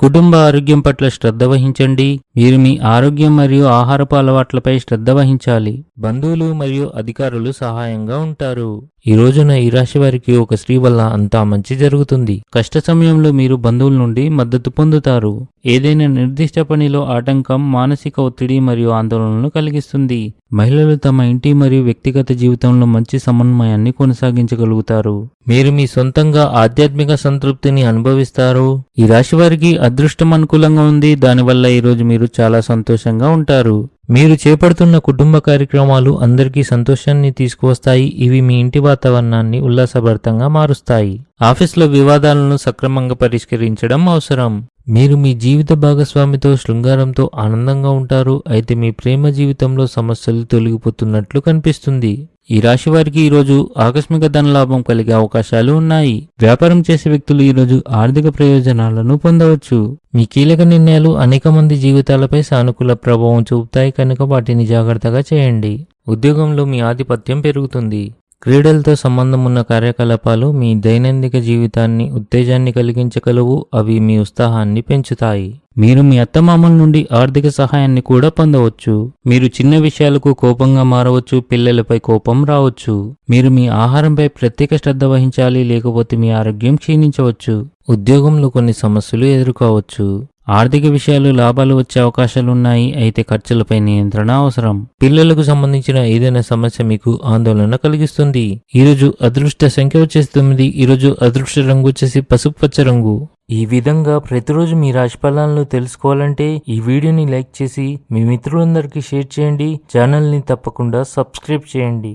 కుటుంబ ఆరోగ్యం పట్ల శ్రద్ధ వహించండి. మీరు మీ ఆరోగ్యం మరియు ఆహారపు అలవాట్లపై శ్రద్ధ వహించాలి. బంధువులు మరియు అధికారులు సహాయంగా ఉంటారు. ఈ రోజున ఈ రాశి వారికి ఒక స్త్రీ వల్ల అంతా మంచి జరుగుతుంది. కష్ట సమయంలో మీరు బంధువుల నుండి మద్దతు పొందుతారు. ఏదైనా నిర్దిష్ట పనిలో ఆటంకం మానసిక ఒత్తిడి మరియు ఆందోళనను కలిగిస్తుంది. మహిళలు తమ ఇంటి మరియు వ్యక్తిగత జీవితంలో మంచి సమన్వయాన్ని కొనసాగించగలుగుతారు. మీరు మీ సొంతంగా ఆధ్యాత్మిక సంతృప్తిని అనుభవిస్తారు. ఈ రాశి వారికి అదృష్టం అనుకూలంగా ఉంది. దానివల్ల ఈ రోజు మీరు చాలా సంతోషంగా ఉంటారు. మీరు చేపడుతున్న కుటుంబ కార్యక్రమాలు అందరికీ సంతోషాన్ని తీసుకువస్తాయి. ఇవి మీ ఇంటి వాతావరణాన్ని ఉల్లాసభరితంగా మారుస్తాయి. ఆఫీస్లో వివాదాలను సక్రమంగా పరిష్కరించడం అవసరం. మీరు మీ జీవిత భాగస్వామితో శృంగారంతో ఆనందంగా ఉంటారు. అయితే మీ ప్రేమ జీవితంలో సమస్యలు తొలగిపోతున్నట్లు కనిపిస్తుంది. ఈ రాశి వారికి ఈరోజు ఆకస్మిక ధనలాభం కలిగే అవకాశాలు ఉన్నాయి. వ్యాపారం చేసే వ్యక్తులు ఈరోజు ఆర్థిక ప్రయోజనాలను పొందవచ్చు. మీ కీలక నిర్ణయాలు అనేక మంది జీవితాలపై సానుకూల ప్రభావం చూపుతాయి. కనుక వాటిని జాగ్రత్తగా చేయండి. ఉద్యోగంలో మీ ఆధిపత్యం పెరుగుతుంది. క్రీడలతో సంబంధం ఉన్న కార్యకలాపాలు మీ దైనందిక జీవితాన్ని ఉత్తేజాన్ని కలిగించగలవు. అవి మీ ఉత్సాహాన్ని పెంచుతాయి. మీరు మీ అత్తమామల నుండి ఆర్థిక సహాయాన్ని కూడా పొందవచ్చు. మీరు చిన్న విషయాలకు కోపంగా మారవచ్చు పిల్లలపై కోపం రావచ్చు. మీరు మీ ఆహారంపై ప్రత్యేక శ్రద్ధ వహించాలి లేకపోతే మీ ఆరోగ్యం క్షీణించవచ్చు. ఉద్యోగంలో కొన్ని సమస్యలు ఎదుర్కోవచ్చు. ఆర్థిక విషయాలు లాభాలు వచ్చే అవకాశాలు ఉన్నాయి అయితే ఖర్చులపై నియంత్రణ అవసరం. పిల్లలకు సంబంధించిన ఏదైనా సమస్య మీకు ఆందోళన కలిగిస్తుంది. ఈరోజు అదృష్ట సంఖ్య వచ్చేసి తొమ్మిది ఈరోజు అదృష్ట రంగు వచ్చేసి పసుపు పచ్చ రంగు. ఈ విధంగా ప్రతిరోజు మీ రాశి ఫలాలను తెలుసుకోవాలంటే ఈ వీడియోని లైక్ చేసి మీ మిత్రులందరికీ షేర్ చేయండి. ఛానల్ని తప్పకుండా సబ్స్క్రైబ్ చేయండి.